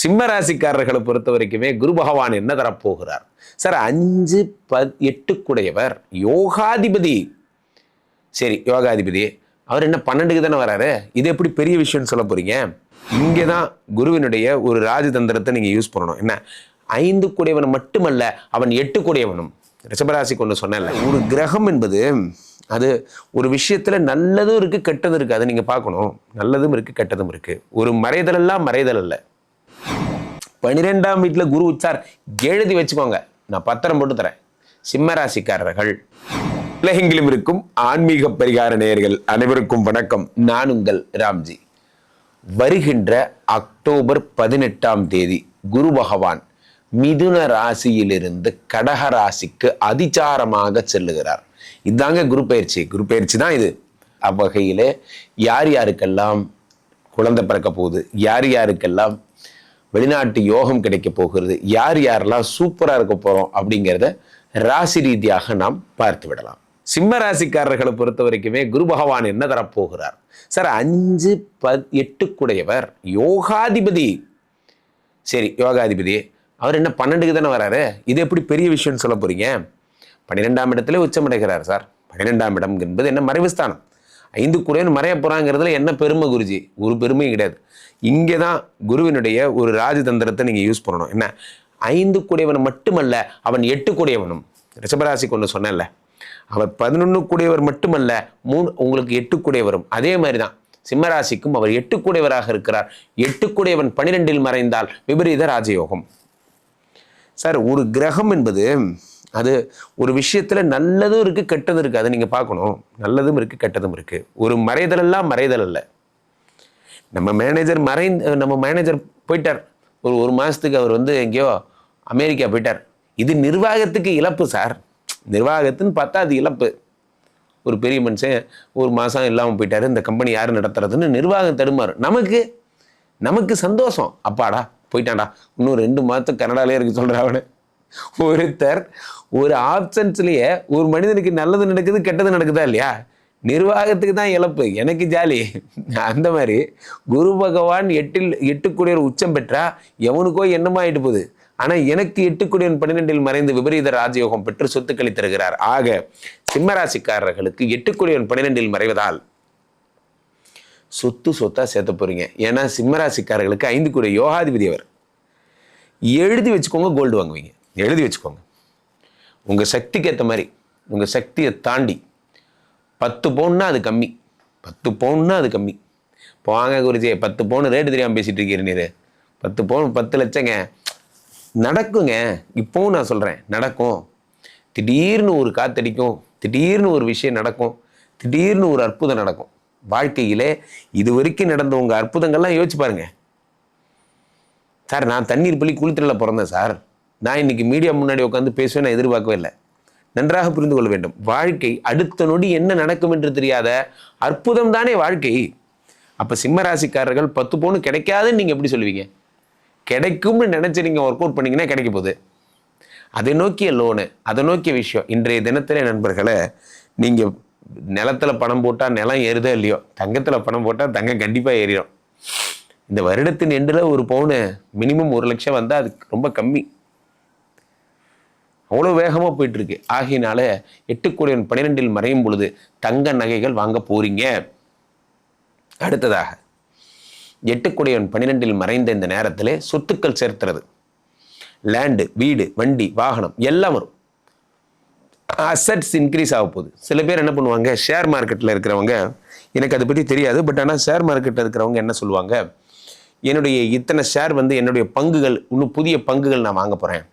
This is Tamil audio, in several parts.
சிம்ம ராசிக்காரர்களை பொறுத்த வரைக்குமே குரு பகவான் என்ன தரப்போகிறார்? சார் அஞ்சு ப எட்டுக்குடையவர் யோகாதிபதி. சரி யோகாதிபதி. அவர் என்ன பன்னெண்டுக்கு தானே வராரு? இது எப்படி பெரிய விஷயம்னு சொல்ல போறீங்க? இங்கே தான் குருவினுடைய ஒரு ராஜதந்திரத்தை நீங்கள் யூஸ் பண்ணணும். என்ன? ஐந்து கூடையவன் மட்டுமல்ல அவன் எட்டு கூடையவனும் ரிஷபராசிக்கு ஒன்று சொன்னல ஒரு கிரகம் என்பது அது ஒரு விஷயத்தில் நல்லதும் இருக்குது கெட்டதும் இருக்குது அதை நீங்கள் பார்க்கணும். நல்லதும் இருக்குது கெட்டதும் இருக்குது ஒரு மறைதலெல்லாம் மறைதல் இல்லை பனிரெண்டாம் வீட்டில் குரு உச்சார் எழுதி வச்சுக்கோங்க. நான் பத்திரம் போட்டு தரேன். சிம்மராசிக்காரர்கள் உலகெங்கிலும் இருக்கும் ஆன்மீக பரிகார நேயர்கள் அனைவருக்கும் வணக்கம். நான் உங்கள் ராம்ஜி. வருகின்ற அக்டோபர் பதினெட்டாம் தேதி குரு பகவான் மிதுன ராசியிலிருந்து கடக ராசிக்கு அதிச்சாரமாக செல்லுகிறார். இதாங்க குரு பயிற்சி. குரு பயிற்சி தான் இது. அவ்வகையிலே யார் யாருக்கெல்லாம் குழந்தை பிறக்க போகுது யார் யாருக்கெல்லாம் வெளிநாட்டு யோகம் கிடைக்க போகிறது. யார் யாரெல்லாம் சூப்பராக இருக்க போகிறோம் அப்படிங்கிறத ராசி ரீதியாக நாம் பார்த்து விடலாம். சிம்ம ராசிக்காரர்களை பொறுத்த வரைக்குமே குரு பகவான் என்ன தரப்போகிறார்? சார் அஞ்சு ப எட்டுக்குடையவர் யோகாதிபதி. சரி யோகாதிபதி. அவர் என்ன பன்னெண்டுக்கு தானே வராரு? இது எப்படி பெரிய விஷயம்னு சொல்ல போறீங்க? பன்னிரெண்டாம் இடத்துல உச்சமடைகிறார் சார் பன்னிரெண்டாம் இடம் என்பது என்ன மறைவுஸ்தானம். ஐந்து குறைன்னு மறைய போகிறாங்கிறதுல என்ன பெருமை குருஜி? ஒரு பெருமையும் கிடையாது. இங்கே தான் குருவினுடைய ஒரு ராஜதந்திரத்தை நீங்கள் யூஸ் பண்ணணும். என்ன? ஐந்து கூடியவன் மட்டுமல்ல அவன் எட்டு கூடியவனும். ரிஷபராசி ஒன்று சொன்னேன்ல. அவர் பதினொன்று கூடியவர் மட்டுமல்ல மூணு உங்களுக்கு எட்டு கூடியவரும். அதே மாதிரி தான் சிம்மராசிக்கும் அவர் எட்டு கூடியவராக இருக்கிறார். எட்டு கூடியவன் பனிரெண்டில் மறைந்தால் விபரீத ராஜயோகம். சார் ஒரு கிரகம் என்பது அது ஒரு விஷயத்தில் நல்லதும் இருக்குது கெட்டதும் இருக்குது அதை நீங்கள் பார்க்கணும். நல்லதும் இருக்குது கெட்டதும் இருக்குது ஒரு மறைதலெல்லாம் மறைதல் அல்ல. நம்ம மேனேஜர் மறை நம்ம மேனேஜர் போயிட்டார். ஒரு ஒரு மாதத்துக்கு அவர் வந்து எங்கேயோ அமெரிக்கா போயிட்டார். இது நிர்வாகத்துக்கு இழப்பு சார். நிர்வாகத்துன்னு பார்த்தா அது இழப்பு. ஒரு பெரிய மனுஷன் ஒரு மாதம் இல்லாமல் போயிட்டாரு. இந்த கம்பெனி யார் நடத்துறதுன்னு நிர்வாகம் தடுமாறு. நமக்கு நமக்கு சந்தோஷம். அப்பாடா போயிட்டான்டா. இன்னும் ரெண்டு மாதத்துக்கு கனடாலே இருக்கு சொல்கிறா அவனை. ஒருத்தர் ஒரு ஆப்ஷன்ஸ்லேயே ஒரு மனிதனுக்கு நல்லது நடக்குது கெட்டது நடக்குதா இல்லையா? நிர்வாகத்துக்கு தான் இழப்பு. எனக்கு ஜாலி. அந்த மாதிரி குரு பகவான் எட்டில் எட்டுக்குடியர் உச்சம் பெற்றா எவனுக்கோ என்னமாயிட்டு போகுது. ஆனால் எனக்கு எட்டுக்குடியன் பன்னிரெண்டில் மறைந்து விபரீத ராஜயோகம் பெற்று சொத்துக்களை தருகிறார். ஆக சிம்மராசிக்காரர்களுக்கு எட்டுக்குடியன் பன்னிரெண்டில் மறைவதால் சொத்து சொத்தா சேர்த்த போறீங்க. ஏன்னா சிம்மராசிக்காரர்களுக்கு ஐந்து கூட யோகாதிபதி அவர். எழுதி வச்சுக்கோங்க கோல்டு வாங்குவீங்க. எழுதி வச்சுக்கோங்க. உங்க சக்திக்கு ஏற்ற மாதிரி உங்க சக்தியை தாண்டி பத்து பவுன்னா அது கம்மி. பத்து பவுன்னா அது கம்மி. போங்க குருஜி பத்து பவுன் ரேட்டு தெரியாமல் பேசிகிட்டு இருக்கீர் நீர். பத்து பவுன் பத்து லட்சங்க. நடக்குங்க. இப்போவும் நான் சொல்கிறேன் நடக்கும். திடீர்னு ஒரு காத்தடிக்கும் திடீர்னு ஒரு விஷயம் நடக்கும் திடீர்னு ஒரு அற்புதம் நடக்கும். வாழ்க்கையிலே இது வரைக்கும் நடந்த உங்கள் அற்புதங்கள்லாம் யோசிச்சு பாருங்க. சார் நான் தண்ணீர் பள்ளி குளித்தல பிறந்தேன் சார். நான் இன்னைக்கு மீடியா முன்னாடி உட்காந்து பேசுவேன் நான் எதிர்பார்க்கவே இல்லை. நன்றாக புரிந்து கொள்ள வேண்டும். வாழ்க்கை அடுத்த நொடி என்ன நடக்கும் என்று தெரியாத அற்புதம் தானே வாழ்க்கை. அப்போ சிம்மராசிக்காரர்கள் பத்து பவுன் கிடைக்காதுன்னு நீங்கள் எப்படி சொல்லுவீங்க? கிடைக்கும்னு நினச்சி நீங்கள் ஒர்க் அவுட் பண்ணீங்கன்னா கிடைக்க போகுது. அதை நோக்கிய லோனு அதை நோக்கிய விஷயம். இன்றைய தினத்திலே நண்பர்களை நீங்கள் நிலத்தில் பணம் போட்டால் நிலம் ஏறுதோ இல்லையோ தங்கத்தில் பணம் போட்டால் தங்கம் கண்டிப்பாக ஏறிடும் இந்த வருடத்தின் எண்டில் ஒரு பவுனு மினிமம் ஒரு லட்சம் வந்தால் அது ரொம்ப கம்மி. அவ்வளோ வேகமாக போயிட்டுருக்கு. இருக்கு ஆகையினால எட்டுக்குடியன் பன்னிரெண்டில் மறையும் பொழுது தங்க நகைகள் வாங்க போகிறீங்க அடுத்ததாக எட்டுக்குடியன் பன்னிரெண்டில் மறைந்த இந்த நேரத்தில் சொத்துக்கள் சேர்த்துறது. லேண்டு வீடு வண்டி வாகனம் எல்லாம் வரும். அசட்ஸ் இன்க்ரீஸ் ஆக போகுது. சில பேர் என்ன பண்ணுவாங்க ஷேர் மார்க்கெட்டில் இருக்கிறவங்க எனக்கு அதை பற்றி தெரியாது பட் ஆனால் ஷேர் மார்க்கெட்டில் இருக்கிறவங்க என்ன சொல்லுவாங்க என்னுடைய இத்தனை ஷேர் வந்து என்னுடைய பங்குகள் இன்னும் புதிய பங்குகள் நான் வாங்க போகிறேன்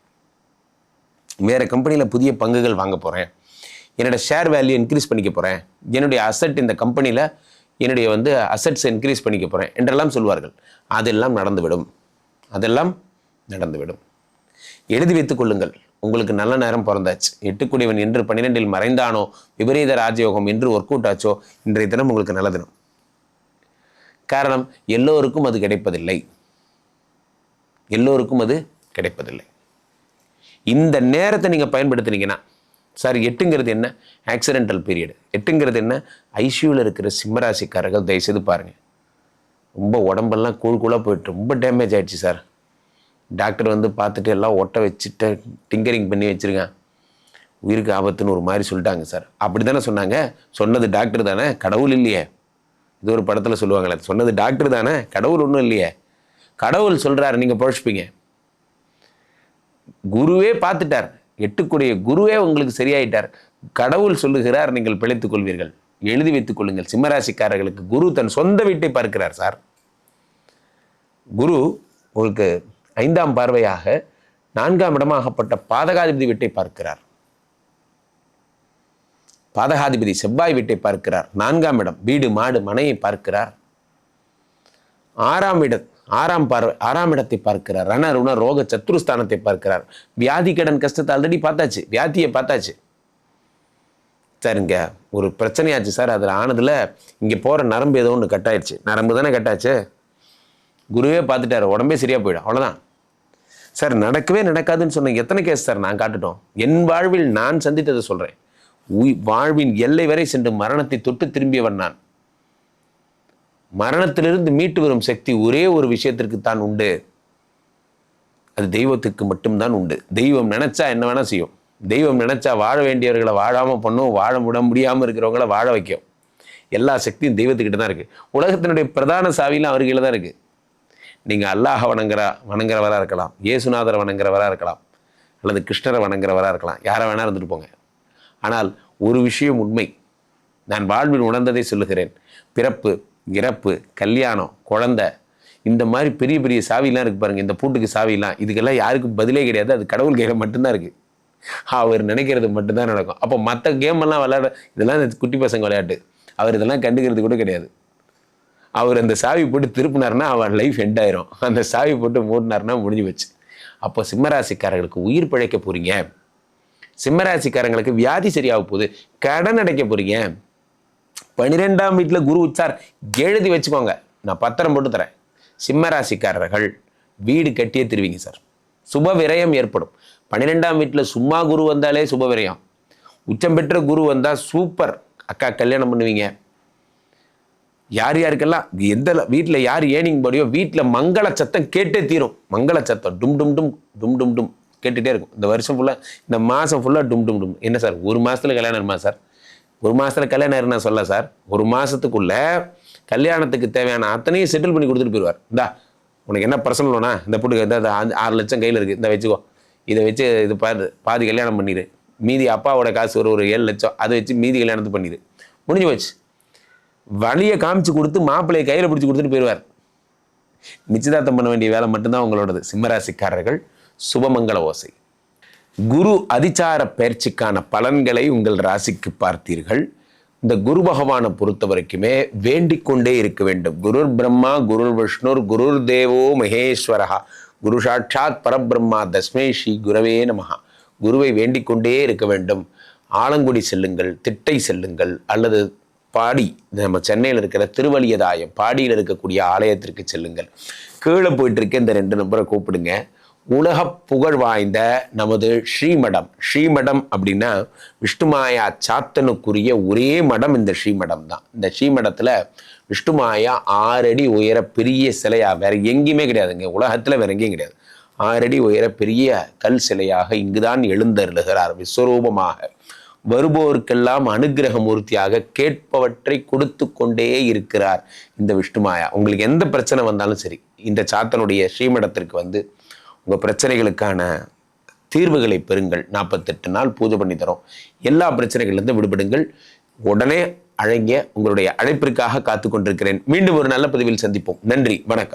வேறு கம்பெனியில் புதிய பங்குகள் வாங்க போகிறேன் என்னோடய ஷேர் வேல்யூ இன்க்ரீஸ் பண்ணிக்க போகிறேன் என்னுடைய அசட் இந்த கம்பெனியில் என்னுடைய வந்து அசட்ஸ் இன்க்ரீஸ் பண்ணிக்க போகிறேன் என்றெல்லாம் சொல்வார்கள். அதெல்லாம் நடந்துவிடும். அதெல்லாம் நடந்துவிடும். எழுதி வைத்துக் கொள்ளுங்கள். உங்களுக்கு நல்ல நேரம் பிறந்தாச்சு. எட்டுக்குடியவன் என்று பன்னிரெண்டில் மறைந்தானோ? விபரீத ராஜயோகம் என்று ஒர்க் அவுட் ஆச்சோ? இன்றைய தினம் உங்களுக்கு நல்ல தினம். காரணம் எல்லோருக்கும் அது கிடைப்பதில்லை. எல்லோருக்கும் அது கிடைப்பதில்லை. இந்த நேரத்தை நீங்கள் பயன்படுத்துனீங்கன்னா சார் எட்டுங்கிறது என்ன? ஆக்சிடென்டல் பீரியடு எட்டுங்கிறது என்ன? ஐசியூவில் இருக்கிற சிம்மராசிக்காரர்கள் தயவுசெய்து பாருங்கள் ரொம்ப உடம்பெல்லாம் கூழ் கூழாக போயிட்டு ரொம்ப டேமேஜ் ஆகிடுச்சு சார். டாக்டர் வந்து பார்த்துட்டு எல்லாம் ஒட்ட வச்சுட்டு டிங்கரிங் பண்ணி வச்சுருக்கேன். உயிருக்கு ஆபத்துன்னு ஒரு மாதிரி சொல்லிட்டாங்க சார். அப்படி தானே சொன்னாங்க? சொன்னது டாக்டர் தானே? கடவுள் இல்லையே. இது ஒரு படத்தில் சொல்லுவாங்களே சொன்னது டாக்டர் தானே? கடவுள் ஒன்றும் இல்லையே. கடவுள் சொல்கிறாரு நீங்கள் பழச்சிப்பீங்க குருவே பார்த்துட்டார். எட்டுக்குடைய குருவே உங்களுக்கு சரியாயிட்டார். கடவுள் சொல்லுகிறார் நீங்கள் பிழைத்துக் கொள்வீர்கள். எழுதி வைத்துக் கொள்ளுங்கள். சிம்மராசிக்காரர்களுக்கு குரு தன் சொந்த வீட்டை பார்க்கிறார் சார். குரு உங்களுக்கு ஐந்தாம் பார்வையாக நான்காம் இடமாகப்பட்ட பாதகாதிபதி வீட்டை பார்க்கிறார். பாதகாதிபதி செவ்வாய் வீட்டை பார்க்கிறார். நான்காம் இடம் வீடு மாடு மனையை பார்க்கிறார். ஆறாம் இடம் ஆறாம் பார்வை ஆறாம் இடத்தை பார்க்கிறார். ரண ருண ரோக சத்ருஸ்தானத்தை பார்க்கிறார். வியாதி கடன் கஷ்டத்தை ஆல்ரெடி பார்த்தாச்சு. வியாதியை பார்த்தாச்சு. சரிங்க. ஒரு பிரச்சனையாச்சு சார். அதில் ஆனதில் இங்கே போகிற நரம்பு ஏதோ ஒன்று கட்டாயிடுச்சு நரம்பு தானே கட்டாச்சு குருவே பார்த்துட்டாரு. உடம்பே சரியாக போயிடும். அவ்வளோதான் சார் நடக்கவே நடக்காதுன்னு சொன்ன எத்தனை கேஸ் சார் நான் காட்டுட்டோம். என் வாழ்வில் நான் சந்தித்ததை சொல்கிறேன் உய் வாழ்வின் எல்லை வரை சென்று மரணத்தை தொட்டு திரும்பியவன் நான். மரணத்திலிருந்து மீட்டு வரும் சக்தி ஒரே ஒரு விஷயத்திற்கு தான் உண்டு. அது தெய்வத்துக்கு மட்டும்தான் உண்டு. தெய்வம் நினச்சா என்ன வேணால் செய்யும். தெய்வம் நினைச்சா வாழ வேண்டியவர்களை வாழாமல் பண்ணும் வாழ விட முடியாமல் இருக்கிறவங்கள வாழ வைக்கும். எல்லா சக்தியும் தெய்வத்துக்கிட்ட தான் இருக்குது உலகத்தினுடைய பிரதான சாவிலாம் அவர்கிட்ட தான் இருக்குது நீங்கள் அல்லாஹ வணங்குற வணங்குறவராக இருக்கலாம் இயேசுநாதரை வணங்குறவராக இருக்கலாம் அல்லது கிருஷ்ணரை வணங்குறவராக இருக்கலாம். யாரை வேணால் இருந்துட்டு போங்க. ஆனால் ஒரு விஷயம் உண்மை. நான் வாழ்வில் உணர்ந்ததை சொல்லுகிறேன். பிறப்பு இறப்பு கல்யாணம் குழந்தை இந்த மாதிரி பெரிய பெரிய சாவிலாம் இருக்குது பாருங்கள் இந்த பூட்டுக்கு சாவிலாம் இதுக்கெல்லாம் யாருக்கும் பதிலே கிடையாது. அது கடவுள் கையில் மட்டும்தான் இருக்குது அவர் நினைக்கிறது மட்டும்தான் நடக்கும். அப்போ மற்ற கேமெல்லாம் விளையாட இதெல்லாம் இந்த குட்டி பசங்க விளையாட்டு. அவர் இதெல்லாம் கண்டுக்கிறது கூட கிடையாது. அவர் அந்த சாவி போட்டு திருப்பினார்னா அவன் லைஃப் எண்ட் ஆயிரும். அந்த சாவி போட்டு மூடினார்னா முடிஞ்சு வச்சு அப்போ சிம்மராசிக்காரர்களுக்கு உயிர் பிழைக்க போகிறீங்க சிம்மராசிக்காரங்களுக்கு வியாதி சரியாக போகுது. கடன் அடைக்க போகிறீங்க பனிரெண்டாம் வீட்டில் குரு உச்சார் எழுதி வச்சுக்கோங்க. நான் பத்திரம் போட்டு தரேன். சிம்மராசிக்காரர்கள் வீடு கட்டியே திருவிங்க சார். சுப விரயம் ஏற்படும். பன்னிரெண்டாம் வீட்டில் சும்மா குரு வந்தாலே சுப விரயம். உச்சம் பெற்ற குரு வந்தால் சூப்பர். அக்கா கல்யாணம் பண்ணுவீங்க. யார் யாருக்கெல்லாம் எந்த வீட்டில் யார் ஏனிங் படியோ வீட்டில் மங்கள சத்தம் கேட்டே தீரும். மங்கள சத்தம் டும் டும் டும் டும் டும் டும் கேட்டுகிட்டே இருக்கும். இந்த வருஷம் ஃபுல்லாக இந்த மாதம் ஃபுல்லாக டும் டும் டும். என்ன சார் ஒரு மாதத்தில் கல்யாணம் இருமா சார்? ஒரு மாதத்தில் கல்யாணம் நான் சொல்ல சார். ஒரு மாதத்துக்குள்ள கல்யாணத்துக்கு தேவையான அத்தனையும் செட்டில் பண்ணி கொடுத்துட்டு போயிடுவார். இந்தா உனக்கு என்ன பர்சனல் லோனா இந்த புட்டுக்கு இந்த ஆறு லட்சம் கையில் இருக்குது இந்த வச்சுக்கோ. இதை வச்சு இது பாரு பாதி கல்யாணம் பண்ணிடு. மீதி அப்பாவோட காசு ஒரு ஒரு ஏழு லட்சம். அதை வச்சு மீதி கல்யாணத்தை பண்ணிடு. முடிஞ்சு போச்சு. வழியை காமிச்சு கொடுத்து மாப்பிள்ளையை கையில் பிடிச்சி கொடுத்துட்டு போயிடுவார். நிச்சயதார்த்தம் பண்ண வேண்டிய வேலை மட்டும்தான் உங்களோடது. சிம்மராசிக்காரர்கள் சுபமங்கள ஓசை. குரு அதிச்சார பயிற்சிக்கான பலன்களை உங்கள் ராசிக்கு பார்த்தீர்கள். இந்த குரு பகவானை பொறுத்த வரைக்குமே வேண்டிக் கொண்டே இருக்க வேண்டும். குருர் பிரம்மா குருர் விஷ்ணுர் குருர் தேவோ மகேஸ்வரஹா. குரு சாட்சாத் பரபிரம்மா தஸ்மே ஸ்ரீ குரவே நமகா குருவை வேண்டிக் கொண்டே இருக்க வேண்டும். ஆலங்குடி செல்லுங்கள் திட்டை செல்லுங்கள் அல்லது பாடி நம்ம சென்னையில் இருக்கிற திருவலியதாயம் பாடியில் இருக்கக்கூடிய ஆலயத்திற்கு செல்லுங்கள். கீழே போயிட்டு இருக்க இந்த ரெண்டு நம்பரை கூப்பிடுங்க. உலக புகழ் வாய்ந்த நமது ஸ்ரீமடம். ஸ்ரீமடம் அப்படின்னா விஷ்ணுமாயா சாத்தனுக்குரிய ஒரே மடம் இந்த ஸ்ரீமடம் தான். இந்த ஸ்ரீமடத்தில் விஷ்ணுமாயா ஆறடி உயர பெரிய சிலையா வேற எங்கேயுமே கிடையாதுங்க. உலகத்தில் வேற எங்கேயும் கிடையாது. ஆறடி உயர பெரிய கல் சிலையாக இங்குதான் எழுந்தருளுகிறார் விஸ்வரூபமாக. வருபவருக்கெல்லாம் அனுகிரக மூர்த்தியாக கேட்பவற்றை கொடுத்து கொண்டே இருக்கிறார் இந்த விஷ்ணுமாயா. உங்களுக்கு எந்த பிரச்சனை வந்தாலும் சரி இந்த சாத்தனுடைய ஸ்ரீமடத்திற்கு வந்து உங்கள் பிரச்சனைகளுக்கான தீர்வுகளை பெறுங்கள். நாற்பத்தெட்டு நாள் பூஜை பண்ணி தரோம். எல்லா பிரச்சனைகள்லேருந்து விடுபடுங்கள். உடனே அழங்கிய உங்களுடைய அழைப்பிற்காக காத்து கொண்டிருக்கிறேன் மீண்டும் ஒரு நல்ல பதிவில் சந்திப்போம். நன்றி. வணக்கம்.